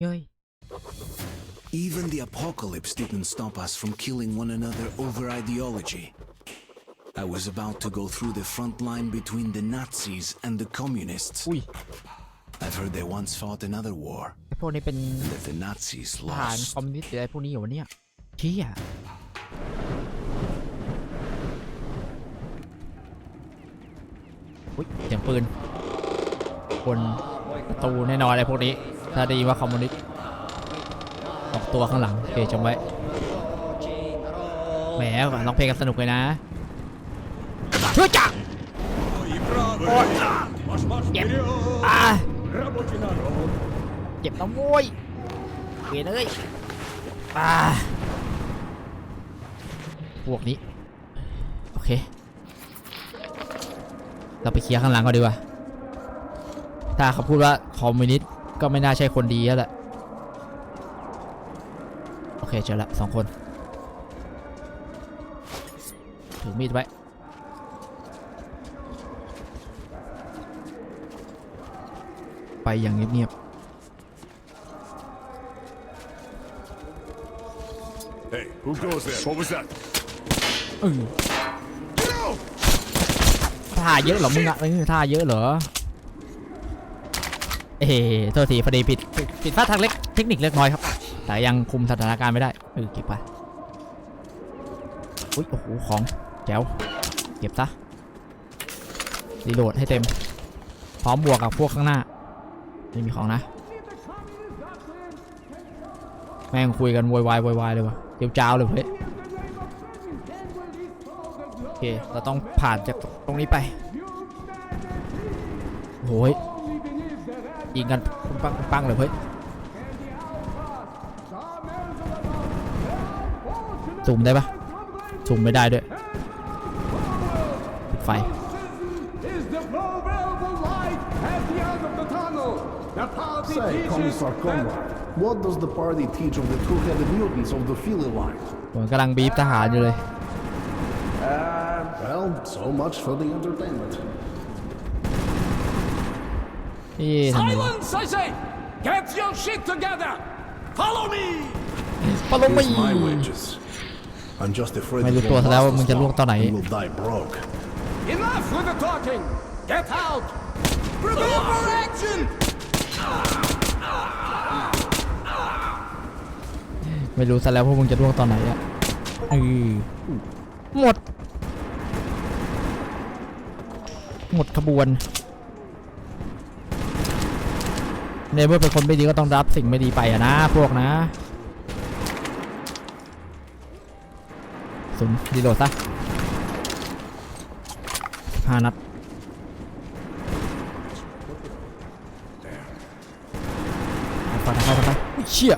เย้ย Even the apocalypse didn't stop us from killing one another over ideology. I was about to go through the front line between the Nazis and the communists. อุ้ย I've heard they once fought another war, ไอพวกนี้เป็น and that the Nazis ทหาร lost. คอมมิวนิสต์หรืออะไรพวกนี้อยู่วะเนี่ยเชี่ยอุ้ยเสียงปืนบนประตูแน่นอนอะไรพวกนี้ ถ้าได้ยินว่าคอมมิวนิสต์ออกตัวข้างหลังโอเคจำไว้แหมร้องเพลงกันสนุกเลยนะช่วยจังโอ๊ยเจ็บอ่าเจ็บนะโว้ยเวียนเลยอ่าพวกนี้ โอเค เราไปเคลียร์ข้างหลังก่อนดีกว่า ถ้าเขาพูดว่าคอมมิวนิสต์ ก็ไม่น่าใช่คนดีแล้วแหละ โอเคเจอละสองคน ถือมีดไว้ ไปอย่างเงียบ Hey, who goes there? What was that? ๆเออท่าเยอะเหรอมึงอะเออท่าเยอะเหรอ เอ้โทษทีพอดีผิดผิดพลาดทางเล็กเทคนิคเล็กน้อยครับ แต่ยังคุมสถานการณ์ไม่ได้เออเก็บไปอุ้ยโอ้โหของแจ๋วเก็บซะรีโหลดให้เต็ม พร้อมบวกกับพวกข้างหน้าไม่มีของนะ แม่งคุยกันโวยวายโวยวายเลยวะเจียวจ้าวเลยเฮ้ยโอเคเราต้องผ่านจากตรงนี้ไปโอ้ย ยิงกันปุ้งปังปุ้งปังเลยเฮ้ยซูมได้ปะซูมไม่ได้ด้วยปิดไฟ is the global light at the end of the tunnel. The party Say, teaches Commissar Conrad, what does the party teach of the two-headed mutants of the Philly line? ผมกำลังบีบทหารอยู่เลย Uh, well, so much for the entertainment. นี่ทำไมวะ Silence, I say! Get your shit together! Follow me! ปะลงไม่ Here's my wages. I'm just afraid ไม่รู้ it ตัว won't ซะแล้ว last ว่ามึง us จะล่วง long. ตอนไหน We will die broke. Enough with the talking! Get out! Prepare for action! ไม่รู้ซะแล้วพวกมึงจะล่วงตอนไหนอะเออหมด หมดขบวน ในเมื่อเป็นคนไม่ดีก็ต้องรับสิ่งไม่ดีไปอะนะพวกนะสุนดีโหลดซะห้านัดไปไปไปไปอุ๊ยเชี่ย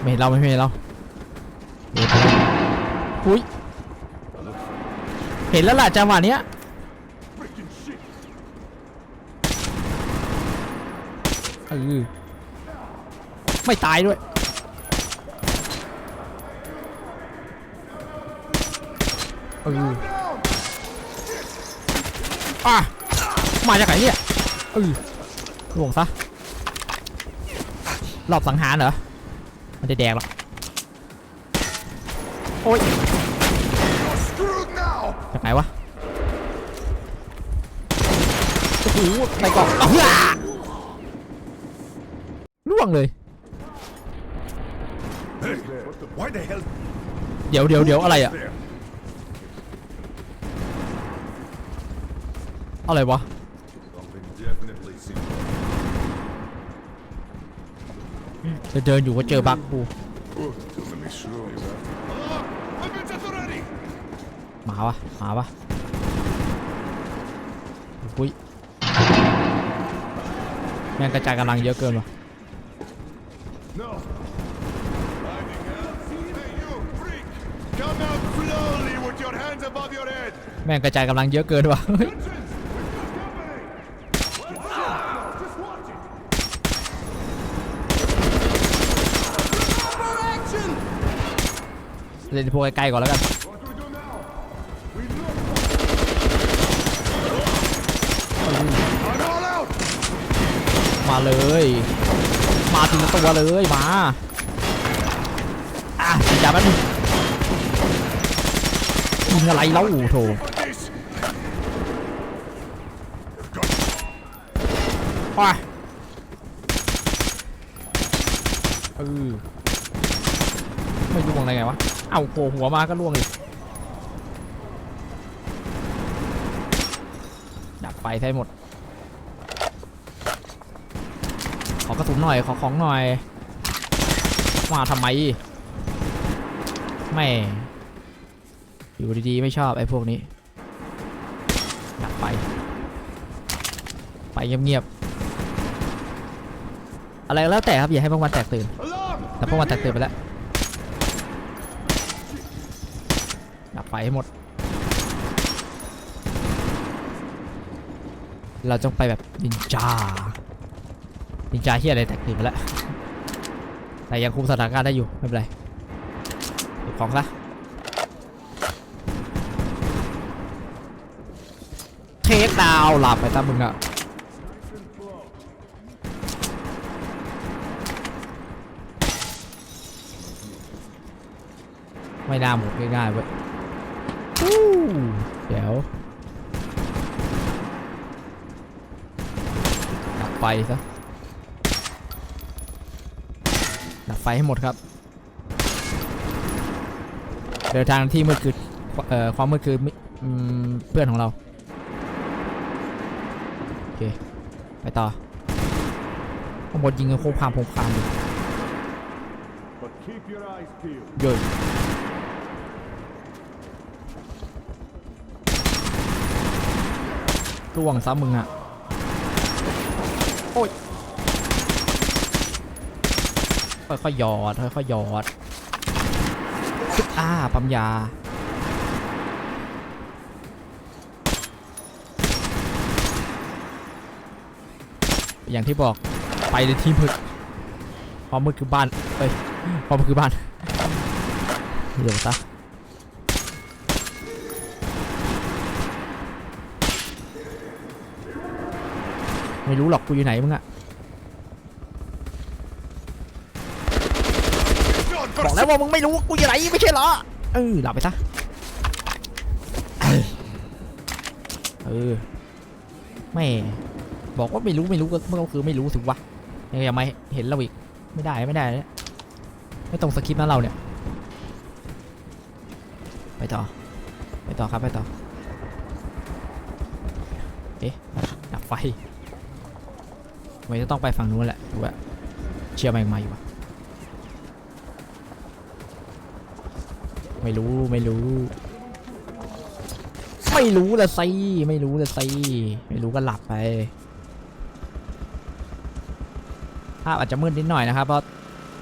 ไม่เห็นเราไม่เห็นเราอุ้ยเห็นแล้วล่ะจังหวะเนี้ย ออไม่ตายด้วย เอออะมาจากไหนเนี่ยเออลวงซะรอบสังหารเหรอ มันจะแดกหรอโอ้ยจากไหนวะ โอ้โหในกล่องอ้า วงเลย Hey, the hell เดี๋ยวเดี๋ยวเดี๋ยวอะไรอะอะไรวะ Something definitely seems เดินเดินอยู่ก็เจอบักกูมาวะมาวะอุ้ยแม่งกระจายกำลังเยอะเกินวะ No. Hiding out? Hey, you freak! Come out slowly with your hands above your head! แม่งกระจายกำลังเยอะเกินวะเฮ้ย Just watch it! For action! เล่นพวกใกล้ๆก่อนแล้วกัน What do we do now? We look. I'm all out! มาเลย มาทีละตัวเลยมาอะจับมันยิงอะไรเล่าโถ For this! ไปเออไม่ล่วงอะไรไงวะ เอาโผล่หัวมาก็ล่วงอีกดับไฟใช้หมด ขอกระสุนหน่อย ขอของหน่อย มาทำไมแม่ อยู่ดีๆ ไม่ชอบไอ้พวกนี้ดับไฟไปเงียบๆ อะไรแล้วแต่ครับ อย่าให้พวกมันแตกตื่น แต่พวกมันแตกตื่นไปแล้วดับไฟให้หมด เราจงไปแบบนินจา นินจาที่อะไรแตกตื่นไปแล้วแต่ยังคุมสถานการณ์ได้อยู่ ไม่เป็นไรเก็บของซะเทคดาวหลับไปตามมึงอะไม่น่าหมดง่ายๆเว้ยอู้เดี๋ยวดับไฟซะ ดับไฟให้หมดครับ เดินทางที่มืดคือเอ่อความมืดคือมิอืมเพื่อนของเรา โอเค ไปต่อข้างบนยิงกันโคมคามโคมคามอยู่ But keep your eyes peeled. เยอะล่วงซะมึงอะโอ้ย ค่อยๆหยอดค่อยๆหยอดซึบอ้าปั๊มยาอย่างที่บอกไปในที่มืดความมืดคือบ้านเอ้ยความมืดคือบ้านเดี๋ยวซะไม่รู้หรอกกูอยู่ไหนมึงอะ บอกแล้วว่ามึงไม่รู้ว่ากูอยู่ไหนไม่ใช่เหรอ เออหลับไปซะ เออแม่ บอกว่าไม่รู้ไม่รู้ก็มันก็คือไม่รู้ถึงวะยังอย่ามาเห็นเราอีก ไม่ได้ไม่ได้เนี่ยไม่ตรงสคริปต์นะเราเนี่ย ไปต่อ ไปต่อครับไปต่อ เอ๊ะดับไฟทำไมจะต้องไปฝั่งนู้นแหละดูว่าเชียร์มาอีกมาอยู่วะ ไม่รู้ไม่รู้ ไม่รู้ละสิไม่รู้ละสิไม่รู้ก็หลับไปภาพอาจจะมืดนิดหน่อยนะครับ เพราะ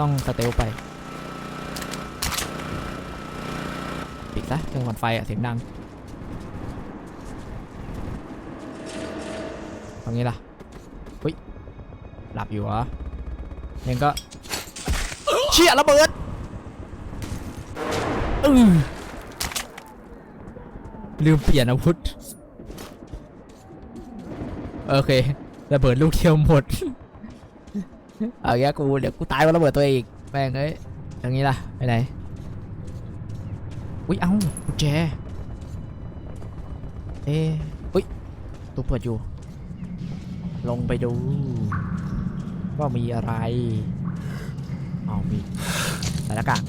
ต้องสเตลไปปิดซะเครื่องปั่นไฟอะเสียงดังตรงนี้ล่ะเฮ้ยหลับอยู่เหรอยังก็เชี่ยระเบิด อือลืมเปลี่ยนอาวุธ โอเคระเบิดลูกเดียวหมด เอาแกกูเดี๋ยวกูตายเพราะระเบิดตัวเองอีกแม่งเอ้ยอย่างนี้ล่ะไปไหน อุ้ยเอ้ากุญแจ เอ๊ะอุ้ยตู้เปิดอยู่ ลงไปดู ว่ามีอะไร เอามีใส่หน้ากาก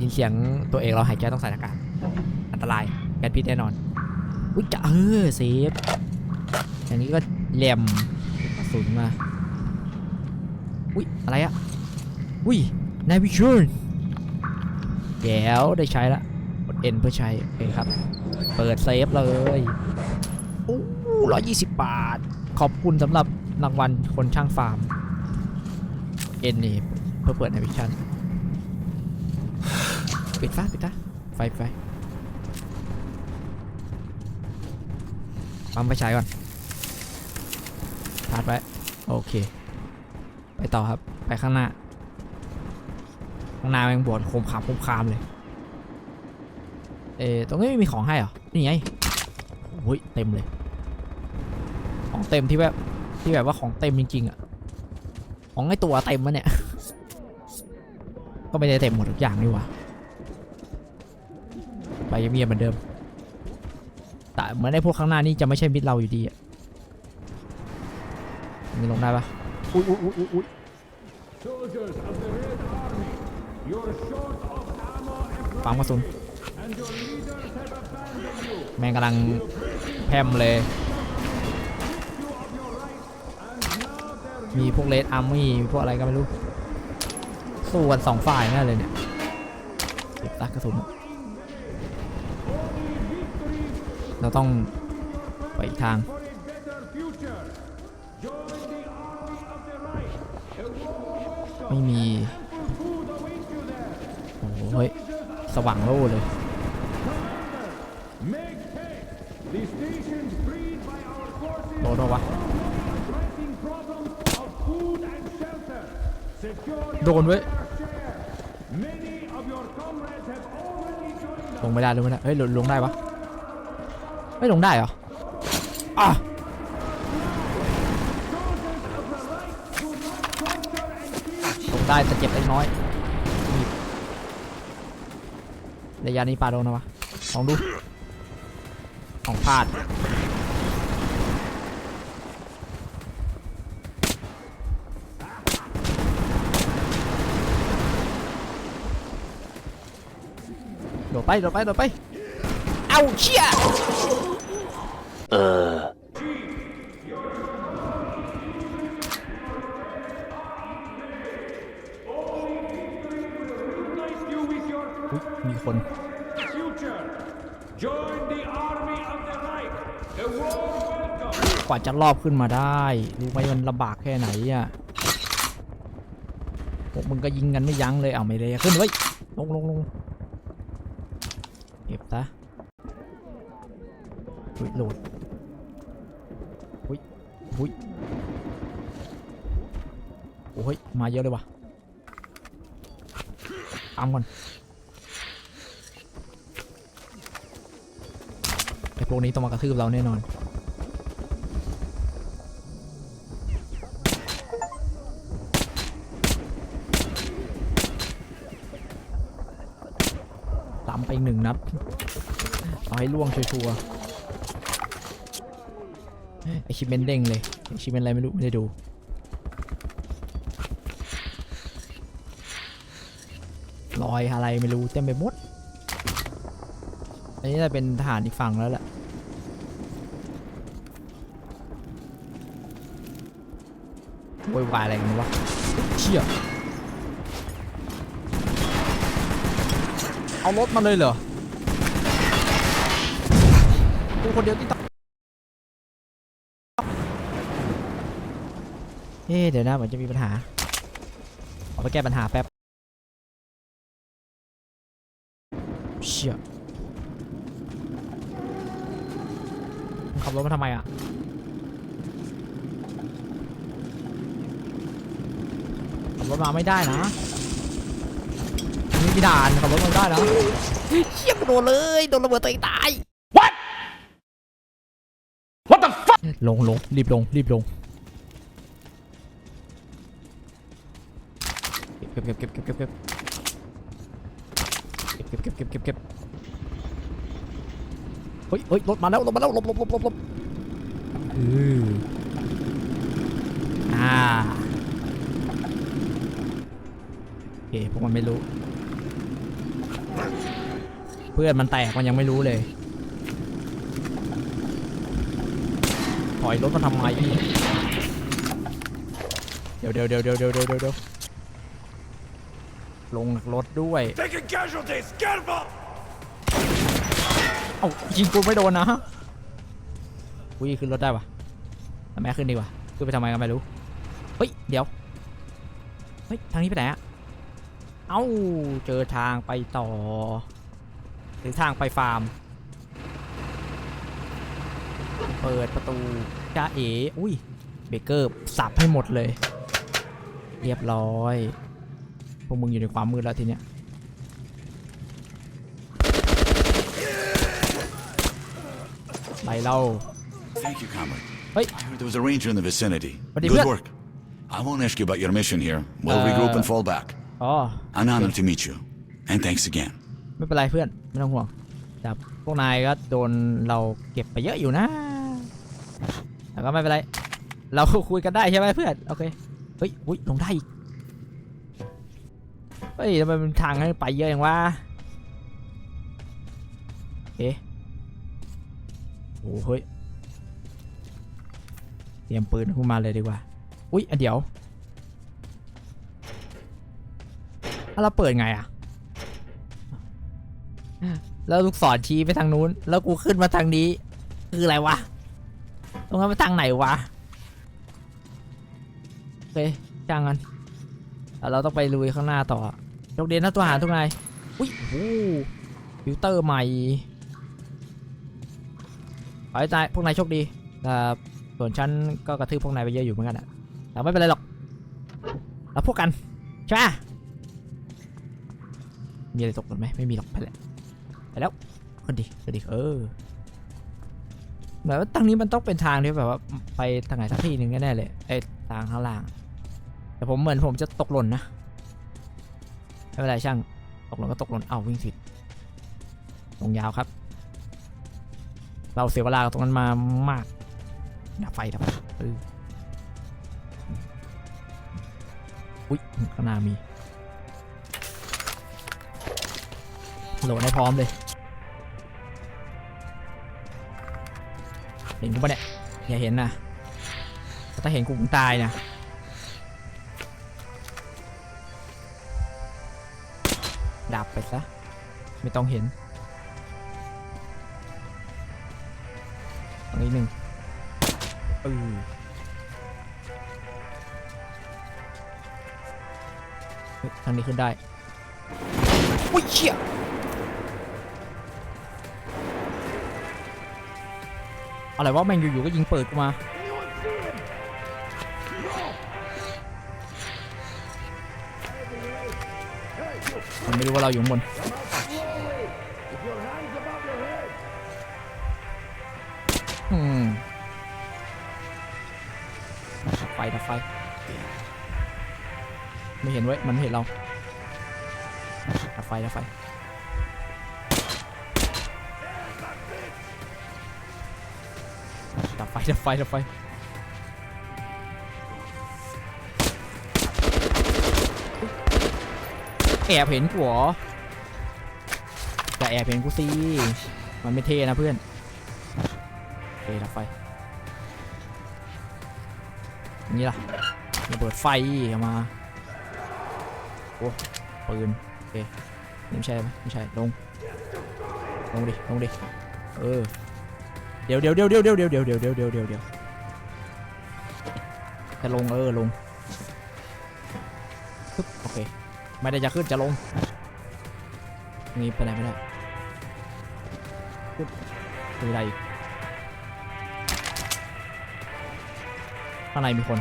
ยินเสียงตัวเองเราหายใจต้องใส่หน้ากากอันตรายแก๊สพิษแน่นอนอุ้ยจะเออเซฟอย่างนี้ก็แหลมกระสุนมาอุ้ยอะไรอะอุ้ยนายวิชูนเดี๋ยวได้ใช้ละกดเอ็นเพื่อใช้โอเคครับ เปิดเซฟเลยโอ้ร้อยยี่สิบบาท ขอบคุณสำหรับรางวัลคนช่างฟาร์มเอ็นนี่เพื่อเปิดในวิชั่น ปิดฟ้าปิดฟ้าไฟไฟปั๊มไฟฉายก่อนพาดไว้โอเค ไปต่อครับ ไปข้างหน้า ข้างหน้าแม่งบวชโคมขามโคมคามเลย เออตรงนี้ไม่มีของให้เหรอ นี่ไงโอ้ยเต็มเลย ของเต็มที่แบบที่แบบว่าของเต็มจริงๆอะ ของไอตัวเต็มมะเนี่ย ก็ไม่ได้เต็มหมดทุกอย่างนี่หว่า เงียบๆเหมือนเดิม แต่เหมือนไอพวกข้างหน้านี่จะไม่ใช่มิตรเราอยู่ดีอะนี่ลงได้ปะอุ้ยอุ้ยอุ้ยอุ้ย Soldiers of the Red Army, you're short of ammo and ปั๊มกระสุน and your leaders have abandoned you. แม่งกำลังแพมเลย มีพวกเลดอาร์มี่มีพวกอะไรก็ไม่รู้ สู้กันสองฝ่ายแน่เลยเนี่ยเก็บตักกระสุน เราต้องไปอีกทาง ไม่มี โอ้ยสว่างโล่เลยโดนวะ โดนเว้ยลงไม่ได้เลยไม่ได้เฮ้ยลงได้ปะ ไม่ลงได้เหรออะลงได้แต่เจ็บเล็กน้อยนี่ระยะนี้ปาโดนนะวะลองดูของพลาดโดดไปโดดไปโดดไป เอาเชี่ย You with your อุ๊ยมีคน the army of the กว่าจะรอบขึ้นมาได้รู้ไหมมันลำบากแค่ไหนอะพวกมึงก็ยิงกันไม่ยั้งเลยเอาไม่เลยขึ้นไว้ยลงลงลงเก็บซะอุ้ยโหลด ยอุ้ยโอ้ยมาเยอะเลยว่ะตามก่อนไอพวกนี้ต้องมากระทืบเราแน่นอน ตามไปหนึ่งนัดเอาให้ล่วงชัวร์ ไอชิเมนเด้งเลยไอชิเมนอะไรไม่รู้ไม่ได้ดู รอยอะไรไม่รู้เต็มไปหมด อันนี้จะเป็นทหารอีกฝั่งแล้วแหละโวยวายอะไรกันวะเชี่ยเอารถมาเลยเหรอกูคนเดียวที่ตอง เอ๊ะเดี๋ยวนะเหมือนจะมีปัญหาเอาไปแก้ปัญหาแป๊บเชี่ยมึงขับรถมาทำไมอะขับรถมาไม่ได้นะนี่พี่ด่านขับรถมาได้นะเชี่ยกูโดนเลยโดนระเบิดตัวเองตาย What What the fuck ลงลงรีบลงรีบลง ก็บเก็บเก็บเก็บเก็บเก็บเก็บเก็บเก็บเก็บเก็บเฮ้ยเฮ้ยรถมาแล้วรถมาแล้วหลบหลบหลบหลบหลบอืออ่าโอเคพวกมันไม่รู้ เพื่อนมันแตกมันยังไม่รู้เลยถอยรถมาทำไมเดี๋ยวเดี๋ยวเดี๋ยวเดี๋ยวเดี๋ยวเดี๋ยวเดี๋ยว ลงจากรถด้วย Taking casualties! Careful! เอ้ายิงกูไม่โดนนะอุ้ยขึ้นรถได้ปะทำไมขึ้นดีกว่าขึ้นไปทำไมกันไม่รู้เฮ้ยเดี๋ยวเฮ้ยทางนี้ไปไหนอะเอ้าเจอทางไปต่อหรือทางไปฟาร์ม เปิดประตูจ้าเอ๋อุ้ยเบเกอร์สับให้หมดเลย เรียบร้อย พวกมึงอยู่ในความมืดแล้วทีเนี้ยไปเล่า Thank you, comrade. Hey. I heard there was a ranger in the vicinity. What do you Good got? work. I won't ask you about your mission here. We'll regroup and fall back. อ๋อ An honor to meet you. And thanks again. ไม่เป็นไรเพื่อน ไม่ต้องห่วง แต่พวกนายก็โดนเราเก็บไปเยอะอยู่นะ แต่ก็ไม่เป็นไร เราคุยกันได้ใช่ไหมเพื่อน โอเค เฮ้ยอุ้ยลงได้อีก เฮ้ยทำไมเป็นทางให้ไปเยอะอย่างวะเอ๊ะโอ้เฮ้ยเตรียมปืนขึ้นมาเลยดีกว่า อุ้ยอะเดี๋ยวแล้วเราเปิดไงอะแล้วลูกศรชี้ไปทางนู้น แล้วกูขึ้นมาทางนี้ คืออะไรวะ ตรงนั้นไปทางไหนวะโอเคจ้างกันแล้วเราต้องไปลุยข้างหน้าต่อ โชคดีนะตัวหารทุกนายอุ้ยโอ้ฟิลเตอร์ใหม่ขอให้นายพวกนายโชคดีแต่ส่วนฉันก็กระทืบพวกนายไปเยอะอยู่เหมือนกันอะแต่ไม่เป็นไรหรอกเราพวกกันใช่ไหมมีอะไรตกหล่นไหมไม่มีหรอกไปแหละไปแล้วคนดีคนดีเออเหมือนว่าทางนี้มันต้องเป็นทางที่แบบว่าไปทางไหนสักที่หนึ่งแน่เลยไอ้ทางข้างล่าง แต่ผมเหมือนผมจะตกหล่นนะ ไม่เป็นไรช่าง ตกหล่นก็ตกหล่นเอ้าวิ่งผิดลงยาวครับ เราเสียเวลาตรงนั้นมามากดับไฟดับเอออุ้ยข้างหน้ามีโหลดให้พร้อมเลยเห็นกูปะเนี่ยอย่าเห็นนะถ้าเห็นกูคงตายนะ ไปซะ ไม่ต้องเห็นตรงนี้หนึ่งเออเฮ้ยทางนี้ขึ้นได้อุ้ยเชี่ยอะไรวะแม่งอยู่ๆก็ยิงเปิดกูมา ไม่รู้ว่าเราอยู่ข้างบนอืมดับไฟดับไฟ ไม่เห็นเว้ย มันไม่เห็นเราดับไฟดับไฟดับไฟดับไฟดับไฟ แอบเห็นกูเหรอจะแอบเห็นกูสิมันไม่เท่นะเพื่อนโอเคดับไฟนี่ล่ะระเบิดไฟออกมาโอ้ปืนโอเคนี่ไม่ใช่ไหมไม่ใช่ลงลงดิลงดิเออเดี๋ยวเดี๋ยวเดี๋ยวเดี๋ยวเดี๋ยวเดี๋ยวเดี๋ยวเดี๋ยวเดี๋ยวเดี๋ยวจะลงเออลง ไม่ได้จะขึ้นจะลงนี่ไปไหนไม่ได้ปึ๊บดูได้อีกข้างในมีคน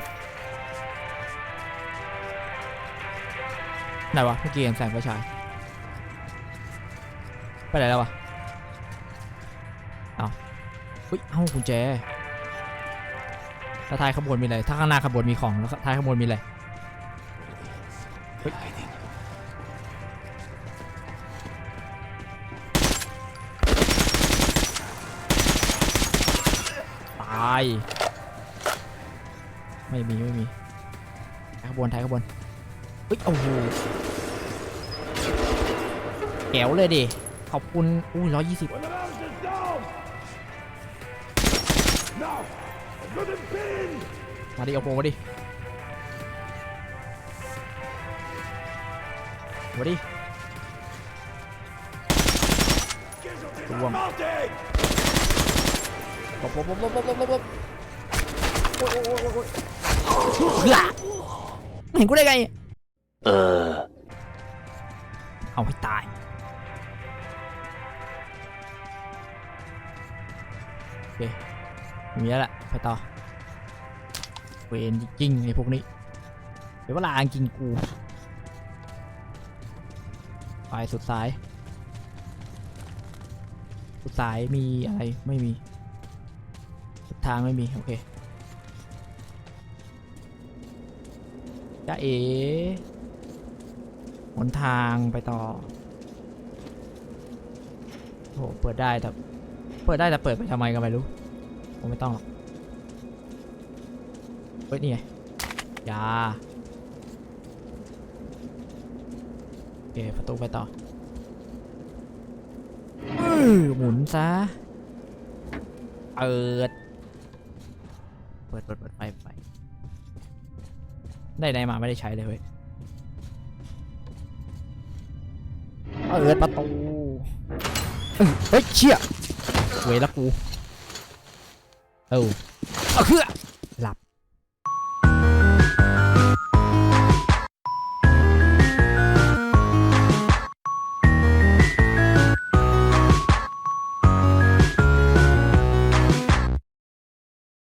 ไหนวะเมื่อกี้เห็นแสงไฟฉายไปไหนแล้ววะเฮ้ยเอ้ากุญแจแล้วท้ายขบวนมีอะไรถ้าข้างหน้าขบวนมีของแล้วท้ายขบวนมีอะไรเฮ้ย ไม่มี ไม่มีท้ายขบวนท้ายขบวนเฮ้ยโอ้โหแก้วเลยดิ ขอบคุณ อุ้ยร้อยยี่สิบมาดิเอาโปมาดิมาดิร่วม Mounting! หลบหลบหลบหลบหลเห็นกูได้ไง เออ เอาให้ตาย โอเคมีแล้วแหละไปต่อ เวนจริงในพวกนี้ เดี๋ยวเวลากินกูไปสุดซ้าย สุดซ้ายมีอะไรไม่มี ทางไม่มี โอเคจ้าเอ๋หนทางไปต่อโหเปิดได้แต่เปิดได้แต่เปิดไปทำไมกันไม่รู้ผมไม่ต้องหรอกเฮ้ยนี่ไงยาโอเคประตูไปต่ออหมุนซะเปิด ปิดเปิดเปิดไฟไฟได้ไหนมาไม่ได้ใช้เลยเว้ยเปิดประตูเอ้ยเฮ้ยเชี่ยเวยละกูเอ้าเอาคือ